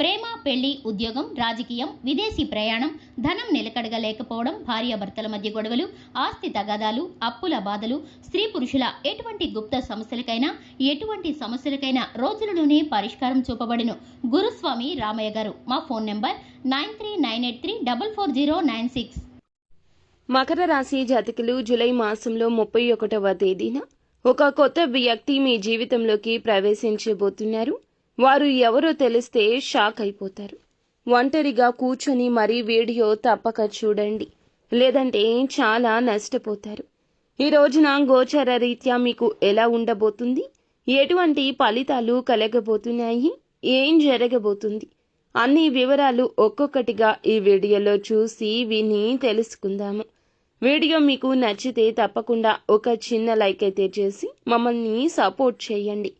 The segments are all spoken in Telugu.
ప్రేమ పెళ్ళి ఉద్యోగం రాజకీయం విదేశీ ప్రయాణం ధనం నిలకడగా లేకపోవడం భార్యాభర్తల మధ్య గొడవలు ఆస్తి తగాదాలు అప్పుల బాధలు స్త్రీ పురుషుల ఎటువంటి గుప్త సమస్యలకైనా ఎటువంటి సమస్యలకైనా రోజులలోనే పరిష్కారం చూపబడిను. గురుస్వామి రామయ్య గారు మా phone number nine three nine eight three double four zero nine six. Makar రాశి జాతకులు జూలై మాసంలో ముప్పై ఒకటవ తేదీన ఒక కొత్త వ్యక్తి మీ జీవితంలోకి ప్రవేశించబోతున్నారు. వారు ఎవరో తెలిస్తే షాక్ అయిపోతారు. ఒంటరిగా కూర్చొని మరీ వీడియో తప్పక చూడండి. లేదంటే చాలా నష్టపోతారు. ఈ రోజున గోచర రీత్యా మీకు ఎలా ఉండబోతుంది? ఎటువంటి ఫలితాలు కలగబోతున్నాయి? ఏం జరగబోతుంది? అన్ని వివరాలు ఒక్కొక్కటిగా ఈ వీడియోలో చూసి విని తెలుసుకుందాము. వీడియో మీకు నచ్చితే తప్పకుండా ఒక చిన్న లైక్ అయితే చేసి మమ్మల్ని సపోర్ట్ చేయండి.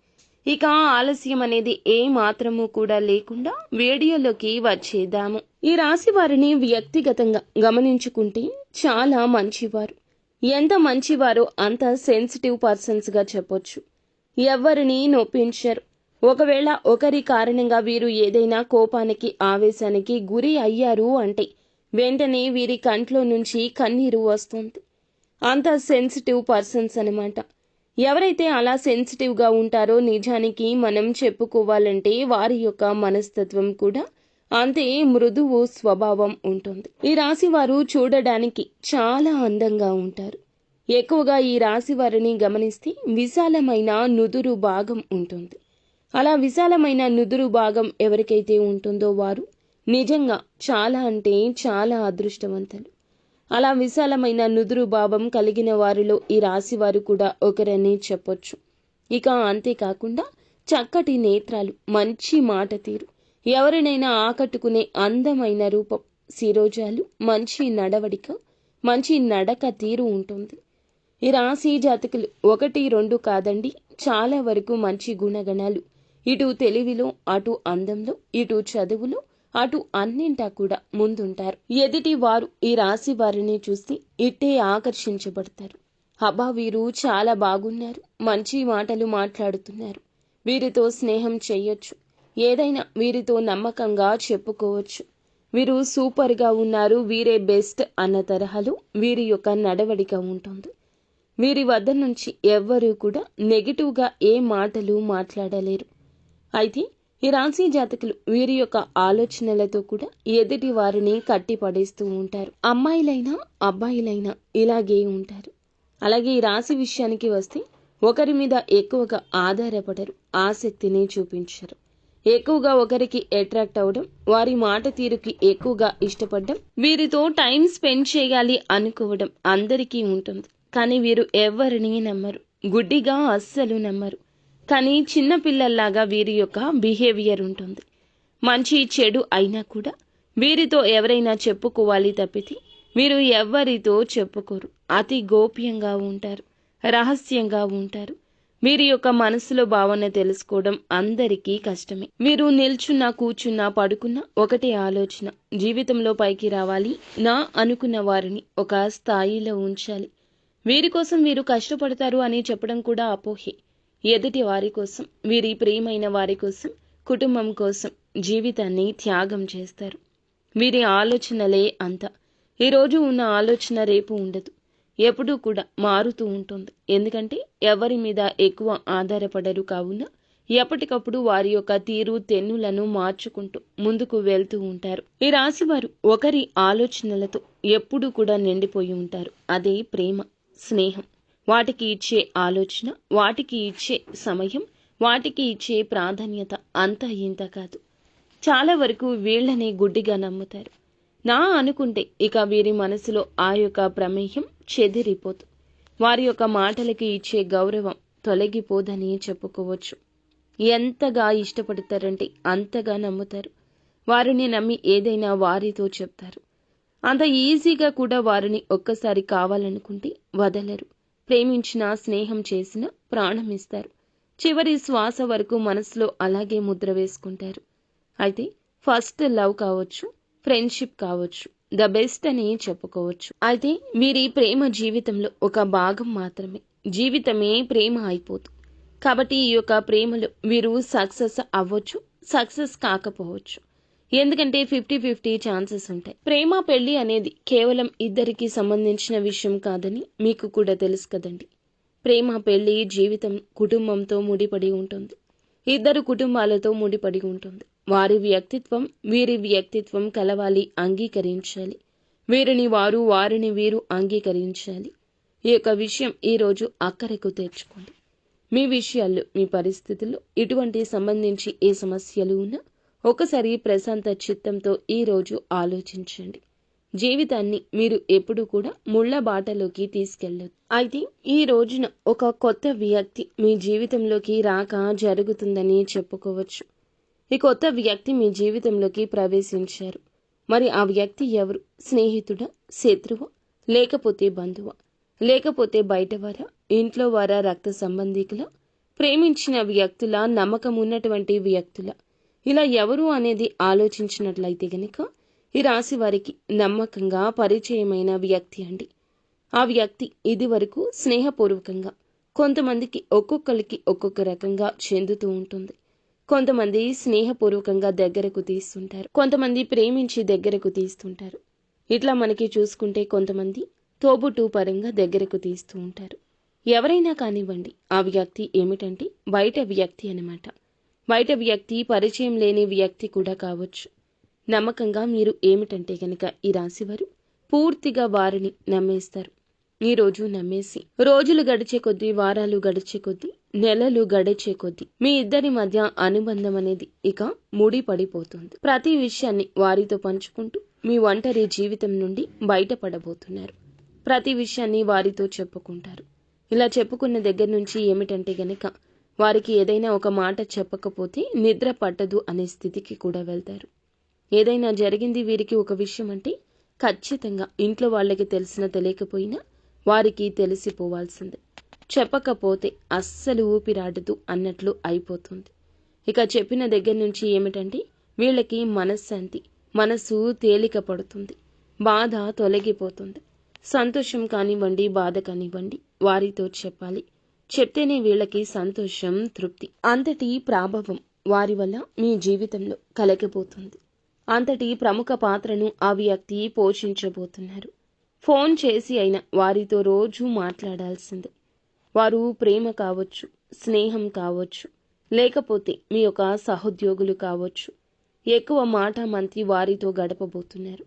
ఇక ఆలస్యం అనేది ఏ మాత్రము కూడా లేకుండా వీడియోలోకి వచ్చేద్దాము. ఈ రాశి వారిని వ్యక్తిగతంగా గమనించుకుంటే చాలా మంచివారు. ఎంత మంచివారో అంత సెన్సిటివ్ పర్సన్స్గా చెప్పొచ్చు. ఎవరిని నొప్పించరు. ఒకవేళ ఒకరి కారణంగా వీరు ఏదైనా కోపానికి ఆవేశానికి గురి అయ్యారు అంటే వెంటనే వీరి కంట్లో నుంచి కన్నీరు వస్తుంది. అంత సెన్సిటివ్ పర్సన్స్ అనమాట ఎవరైతే అలా సెన్సిటివ్గా ఉంటారో నిజానికి మనం చెప్పుకోవాలంటే వారి యొక్క మనస్తత్వం కూడా అంతే మృదువు స్వభావం ఉంటుంది. ఈ రాశి వారు చూడడానికి చాలా అందంగా ఉంటారు. ఎక్కువగా ఈ రాశి వారిని గమనిస్తే విశాలమైన నుదురు భాగం ఉంటుంది. అలా విశాలమైన నుదురు భాగం ఎవరికైతే ఉంటుందో వారు నిజంగా చాలా అంటే చాలా అదృష్టవంతులు. అలా విశాలమైన నుదురు భావం కలిగిన వారిలో ఈ రాశి వారు కూడా ఒకరని చెప్పొచ్చు. ఇక అంతేకాకుండా చక్కటి నేత్రాలు మంచి మాట తీరు ఎవరినైనా ఆకట్టుకునే అందమైన రూపం శిరోజాలు మంచి నడవడిక మంచి నడక తీరు ఉంటుంది. ఈ రాశి జాతకులు ఒకటి రెండు కాదండి చాలా వరకు మంచి గుణగణాలు. ఇటు తెలివిలో అటు అందంలో ఇటు చదువులో అటు అన్నింటా కూడా ముందుంటారు. ఎదుటి వారు ఈ రాశి వారిని చూసి ఇట్టే ఆకర్షించబడతారు. హబా వీరు చాలా బాగున్నారు. మంచి మాటలు మాట్లాడుతున్నారు. వీరితో స్నేహం చెయ్యొచ్చు ఏదైనా వీరితో నమ్మకంగా చెప్పుకోవచ్చు. వీరు సూపర్గా ఉన్నారు. వీరే బెస్ట్ అన్న తరహాలో వీరి యొక్క నడవడిక ఉంటుంది. వీరి వద్ద నుంచి ఎవ్వరూ కూడా నెగిటివ్గా ఏ మాటలు మాట్లాడలేరు. అయితే ఈ రాశి జాతకులు వీరి యొక్క ఆలోచనలతో కూడా ఎదుటి వారిని కట్టిపడేస్తూ ఉంటారు. అమ్మాయిలైనా అబ్బాయిలైనా ఇలాగే ఉంటారు. అలాగే ఈ రాశి విషయానికి వస్తే ఒకరి మీద ఎక్కువగా ఆధారపడరు ఆసక్తిని చూపించరు. ఎక్కువగా ఒకరికి అట్రాక్ట్ అవడం వారి మాట తీరుకి ఎక్కువగా ఇష్టపడడం వీరితో టైం స్పెండ్ చేయాలి అనుకోవడం అందరికీ ఉంటుంది. కానీ వీరు ఎవరిని నమ్మరు. గుడ్డిగా అస్సలు నమ్మరు. కానీ చిన్న పిల్లల్లాగా వీరి యొక్క బిహేవియర్ ఉంటుంది. మంచి చెడు అయినా కూడా వీరితో ఎవరైనా చెప్పుకోవాలి తప్పితే వీరు ఎవరితో చెప్పుకోరు. అతి గోప్యంగా ఉంటారు రహస్యంగా ఉంటారు. వీరి యొక్క మనసులో భావన తెలుసుకోవడం అందరికీ కష్టమే. వీరు నిల్చున్నా కూర్చున్నా పడుకున్నా ఒకటే ఆలోచన. జీవితంలో పైకి రావాలి నా అనుకున్న వారిని ఒక స్థాయిలో ఉంచాలి. వీరి కోసం వీరు కష్టపడతారు అని చెప్పడం కూడా అపోహే. ఎదుటి వారి కోసం వీరి ప్రియమైన వారి కోసం కుటుంబం కోసం జీవితాన్ని త్యాగం చేస్తారు. వీరి ఆలోచనలే అంత. ఈరోజు ఉన్న ఆలోచన రేపు ఉండదు. ఎప్పుడూ కూడా మారుతూ ఉంటుంది. ఎందుకంటే ఎవరి మీద ఎక్కువ ఆధారపడరు కావున ఎప్పటికప్పుడు వారి యొక్క తీరు తెన్నులను మార్చుకుంటూ ముందుకు వెళ్తూ ఉంటారు. ఈ రాశి వారు ఒకరి ఆలోచనలతో ఎప్పుడూ కూడా నిండిపోయి ఉంటారు. అదే ప్రేమ స్నేహం. వాటికి ఇచ్చే ఆలోచన వాటికి ఇచ్చే సమయం వాటికి ఇచ్చే ప్రాధాన్యత అంత ఇంత కాదు. చాలా వరకు వీళ్ళని గుడ్డిగా నమ్ముతారు. నా అనుకుంటే ఇక వీరి మనసులో ఆ యొక్క ప్రమేయం చెదిరిపోదు. వారి యొక్క మాటలకి ఇచ్చే గౌరవం తొలగిపోదని చెప్పుకోవచ్చు. ఎంతగా ఇష్టపడతారంటే అంతగా నమ్ముతారు. వారిని నమ్మి ఏదైనా వారితో చెప్తారు. అంత ఈజీగా కూడా వారిని ఒక్కసారి కావాలనుకుంటే వదలరు. ప్రేమించిన స్నేహం చేసిన ప్రాణం ఇస్తారు. చివరి శ్వాస వరకు మనసులో అలాగే ముద్ర వేసుకుంటారు. అయితే ఫస్ట్ లవ్ కావచ్చు ఫ్రెండ్షిప్ కావచ్చు ద బెస్ట్ అని చెప్పుకోవచ్చు. అయితే వీరి ప్రేమ జీవితంలో ఒక భాగం మాత్రమే. జీవితమే ప్రేమ అయిపోదు. కాబట్టి ఈ యొక్క ప్రేమలో వీరు సక్సెస్ అవ్వచ్చు సక్సెస్ కాకపోవచ్చు. ఎందుకంటే ఫిఫ్టీ ఫిఫ్టీ ఛాన్సెస్ ఉంటాయి. ప్రేమ పెళ్ళి అనేది కేవలం ఇద్దరికి సంబంధించిన విషయం కాదని మీకు కూడా తెలుసు కదండి. ప్రేమ పెళ్ళి జీవితం కుటుంబంతో ముడిపడి ఉంటుంది. ఇద్దరు కుటుంబాలతో ముడిపడి ఉంటుంది. వారి వ్యక్తిత్వం వీరి వ్యక్తిత్వం కలవాలి అంగీకరించాలి. వీరిని వారు వారిని వీరు అంగీకరించాలి. ఈ యొక్క విషయం ఈరోజు అక్కరకు తెచ్చుకోండి. మీ విషయాల్లో మీ పరిస్థితుల్లో ఇటువంటి సంబంధించి ఏ సమస్యలు ఉన్నా ఒకసారి ప్రశాంత చిత్తంతో ఈరోజు ఆలోచించండి. జీవితాన్ని మీరు ఎప్పుడు కూడా ముళ్ళ బాటలోకి తీసుకెళ్ళదు అయితే ఈ రోజున ఒక కొత్త వ్యక్తి మీ జీవితంలోకి రాక జరుగుతుందని చెప్పుకోవచ్చు. ఈ కొత్త వ్యక్తి మీ జీవితంలోకి ప్రవేశించారు. మరి ఆ వ్యక్తి ఎవరు? స్నేహితుడా? శత్రువా? లేకపోతే బంధువా? లేకపోతే బయటవారా? ఇంట్లో వారా రక్త సంబంధికుల? ప్రేమించిన వ్యక్తుల? నమ్మకం ఉన్నటువంటి వ్యక్తుల? ఇలా ఎవరు అనేది ఆలోచించినట్లయితే గనుక ఈ రాశి వారికి నమ్మకంగా పరిచయమైన వ్యక్తి అండి. ఆ వ్యక్తి ఇది వరకు స్నేహపూర్వకంగా కొంతమందికి ఒక్కొక్కరికి ఒక్కొక్క రకంగా చెందుతూ ఉంటుంది. కొంతమంది స్నేహపూర్వకంగా దగ్గరకు తీస్తుంటారు. కొంతమంది ప్రేమించి దగ్గరకు తీస్తుంటారు. ఇట్లా మనకి చూసుకుంటే కొంతమంది తోబుటు పరంగా దగ్గరకు తీస్తూ ఉంటారు. ఎవరైనా కానివ్వండి ఆ వ్యక్తి ఏమిటంటే బయట వ్యక్తి అనమాట బయట వ్యక్తి పరిచయం లేని వ్యక్తి కూడా కావచ్చు. నమ్మకంగా మీరు ఏమిటంటే గనక ఈ రాశివారు పూర్తిగా వారిని నమ్మేస్తారు. ఈ రోజు నమ్మేసి రోజులు గడిచే కొద్దీ వారాలు గడిచే కొద్దీ నెలలు గడిచే కొద్దీ మీ ఇద్దరి మధ్య అనుబంధం అనేది ఇక ముడి పడిపోతుంది ప్రతి విషయాన్ని వారితో పంచుకుంటూ మీ ఒంటరి జీవితం నుండి బయటపడబోతున్నారు. ప్రతి విషయాన్ని వారితో చెప్పుకుంటారు. ఇలా చెప్పుకున్న దగ్గర నుంచి ఏమిటంటే గనక వారికి ఏదైనా ఒక మాట చెప్పకపోతే నిద్ర పట్టదు అనే స్థితికి కూడా వెళ్తారు. ఏదైనా జరిగింది వీరికి ఒక విషయం అంటే ఖచ్చితంగా ఇంట్లో వాళ్ళకి తెలిసినా తెలియకపోయినా వారికి తెలిసిపోవాల్సిందే. చెప్పకపోతే అస్సలు ఊపిరాడదు అన్నట్లు అయిపోతుంది. ఇక చెప్పిన దగ్గర నుంచి ఏమిటంటే వీళ్ళకి మనశ్శాంతి మనసు తేలిక పడుతుంది. బాధ తొలగిపోతుంది. సంతోషం కానివ్వండి బాధ కానివ్వండి వారితో చెప్పాలి. చెప్తేనే వీళ్ళకి సంతోషం తృప్తి అంతటి ప్రాభవం వారి వల్ల మీ జీవితంలో కలగబోతుంది. అంతటి ప్రముఖ పాత్రను ఆ వ్యక్తి పోషించబోతున్నారు. ఫోన్ చేసి అయినా వారితో రోజు మాట్లాడాల్సిందే. వారు ప్రేమ కావచ్చు స్నేహం కావచ్చు లేకపోతే మీ యొక్క సహోద్యోగులు కావచ్చు. ఎక్కువ మాట మంతి వారితో గడపబోతున్నారు.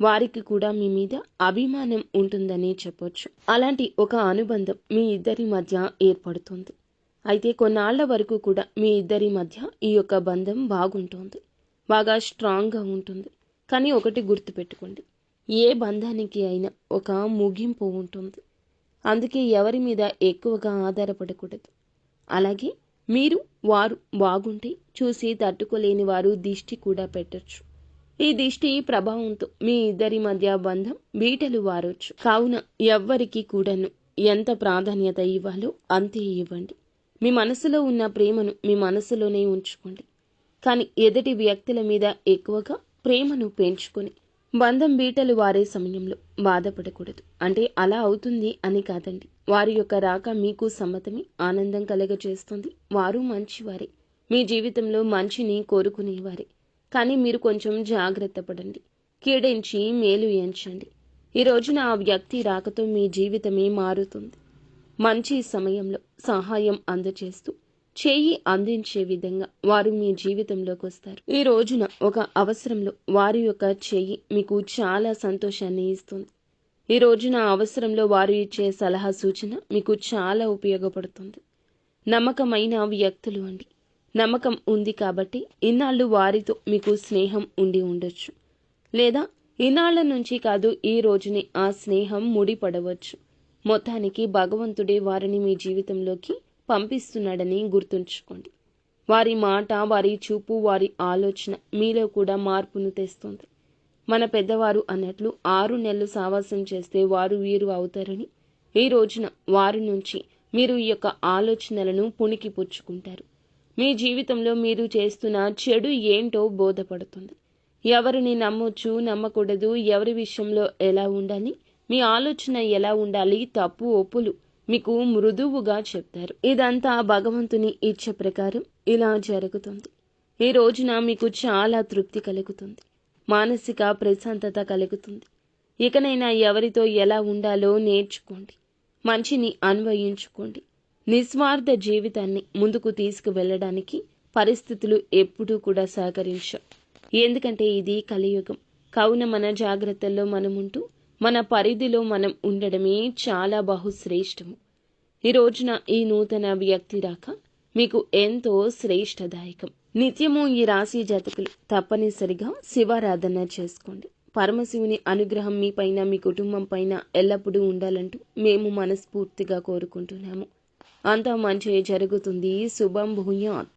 వారికి కూడా మీ మీద అభిమానం ఉంటుందని చెప్పొచ్చు. అలాంటి ఒక అనుబంధం మీ ఇద్దరి మధ్య ఏర్పడుతుంది. అయితే కొన్నాళ్ళ వరకు కూడా మీ ఇద్దరి మధ్య ఈ యొక్క బంధం బాగుంటుంది. బాగా స్ట్రాంగ్గా ఉంటుంది. కానీ ఒకటి గుర్తుపెట్టుకోండి. ఏ బంధానికి అయినా ఒక ముగింపు ఉంటుంది. అందుకే ఎవరి మీద ఎక్కువగా ఆధారపడకూడదు. అలాగే మీరు వారు బాగుంటే చూసి తట్టుకోలేని వారు దిష్టి కూడా పెట్టచ్చు. ఈ దిష్టి ప్రభావంతో మీ ఇద్దరి మధ్య బంధం బీటలు వారొచ్చు. కావున ఎవ్వరికి కూడాను ఎంత ప్రాధాన్యత ఇవ్వాలో అంతే ఇవ్వండి. మీ మనసులో ఉన్న ప్రేమను మీ మనసులోనే ఉంచుకోండి. కానీ ఎదుటి వ్యక్తుల మీద ఎక్కువగా ప్రేమను పెంచుకొని బంధం బీటలు వారే సమయంలో బాధపడకూడదు. అంటే అలా అవుతుంది అని కాదండి. వారి యొక్క రాక మీకు సమ్మతమే ఆనందం కలగచేస్తుంది వారు మంచివారే. మీ జీవితంలో మంచిని కోరుకునేవారే. కానీ మీరు కొంచెం జాగ్రత్త పడండి. కీడించి మేలు ఎంచండి. ఈ రోజున ఆ వ్యక్తి రాకతో మీ జీవితమే మారుతుంది. మంచి సమయంలో సహాయం అందచేస్తూ చేయి అందించే విధంగా వారు మీ జీవితంలోకి వస్తారు. ఈ రోజున ఒక అవసరంలో వారి యొక్క చెయ్యి మీకు చాలా సంతోషాన్ని ఇస్తుంది. ఈ రోజున అవసరంలో వారు ఇచ్చే సలహా సూచన మీకు చాలా ఉపయోగపడుతుంది. నమ్మకమైన వ్యక్తులు అండి. నమ్మకం ఉంది కాబట్టి ఇన్నాళ్ళు వారితో మీకు స్నేహం ఉండి ఉండొచ్చు. లేదా ఇన్నాళ్ళ నుంచి కాదు ఈ రోజునే ఆ స్నేహం ముడిపడవచ్చు. మొత్తానికి భగవంతుడే వారిని మీ జీవితంలోకి పంపిస్తున్నాడని గుర్తుంచుకోండి. వారి మాట వారి చూపు వారి ఆలోచన మీలో కూడా మార్పును తెస్తుంది. మన పెద్దవారు అన్నట్లు ఆరు నెలలు సావాసం చేస్తే వారు వీరు అవుతారని ఈ రోజున వారి నుంచి మీరు ఈ యొక్క ఆలోచనలను పుణికి పుచ్చుకుంటారు. మీ జీవితంలో మీరు చేస్తున్న చెడు ఏంటో బోధపడుతుంది. ఎవరిని నమ్మొచ్చు నమ్మకూడదు ఎవరి విషయంలో ఎలా ఉండాలి మీ ఆలోచన ఎలా ఉండాలి తప్పు ఒప్పులు మీకు మృదువుగా చెప్తారు. ఇదంతా భగవంతుని ఇచ్చ ప్రకారం ఇలా జరుగుతుంది. ఈ రోజున మీకు చాలా తృప్తి కలుగుతుంది. మానసిక ప్రశాంతత కలుగుతుంది. ఇకనైనా ఎవరితో ఎలా ఉండాలో నేర్చుకోండి. మంచిని అన్వయించుకోండి. నిస్వార్థ జీవితాన్ని ముందుకు తీసుకువెళ్ళడానికి పరిస్థితులు ఎప్పుడూ కూడా సహకరించవు. ఎందుకంటే ఇది కలియుగం. కావున మన జాగ్రత్తల్లో మనం ఉంటూ మన పరిధిలో మనం ఉండడమే చాలా బహుశ్రేష్టము. ఈ రోజున ఈ నూతన వ్యక్తి రాక మీకు ఎంతో శ్రేష్టదాయకం. నిత్యము ఈ రాశి జాతకులు తప్పనిసరిగా శివారాధన చేసుకోండి. పరమశివుని అనుగ్రహం మీ పైన మీ కుటుంబం పైన ఎల్లప్పుడూ ఉండాలంటూ మేము మనస్ఫూర్తిగా కోరుకుంటున్నాము. అంతా మంచి జరుగుతుంది. శుభం భూయాత్.